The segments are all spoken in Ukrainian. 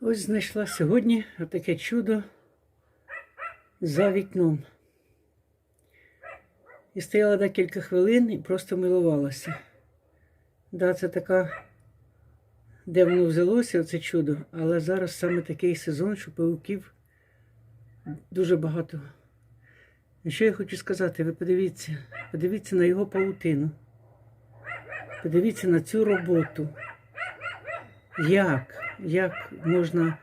Ось знайшла сьогодні таке чудо за вікном. І стояла декілька хвилин і просто милувалася. Да, це така, де воно взялося, це чудо, але зараз саме такий сезон, що пауків дуже багато. І що я хочу сказати, ви подивіться, подивіться на його паутину. Подивіться на цю роботу. Як? Як можна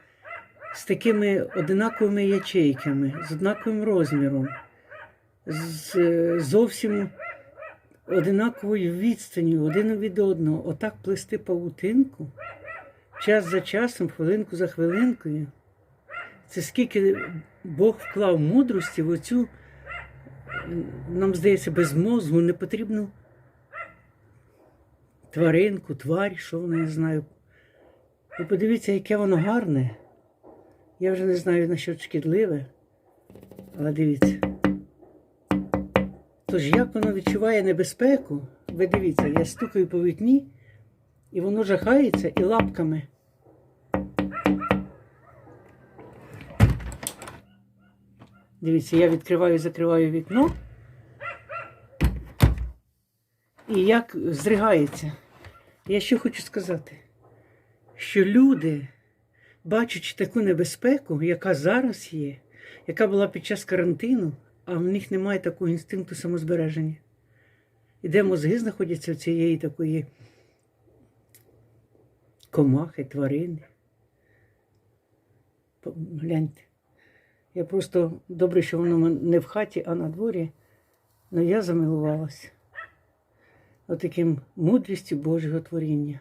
з такими одинаковими ячейками, з однаковим розміром, з е, зовсім одинаковою відстанню один від одного, отак плести павутинку, час за часом, хвилинку за хвилинкою. Це скільки Бог вклав мудрості в оцю, нам здається, без мозгу непотрібну тваринку, тварь, що вона, я знаю. Ви подивіться, яке воно гарне. Я вже не знаю насчет шкідливе, але дивіться. Тож як воно відчуває небезпеку, ви дивіться, я стукаю по вікні, і воно жахається і лапками. Дивіться, я відкриваю і закриваю вікно. І як зригається. Я що хочу сказати, що люди, бачачи таку небезпеку, яка зараз є, яка була під час карантину, а в них немає такого інстинкту самозбереження. І де мозги знаходяться в цієї такої комахи, тварини. Гляньте. Я просто добре, що воно не в хаті, а на дворі. але я замилувалася отаким мудрістю Божого творіння.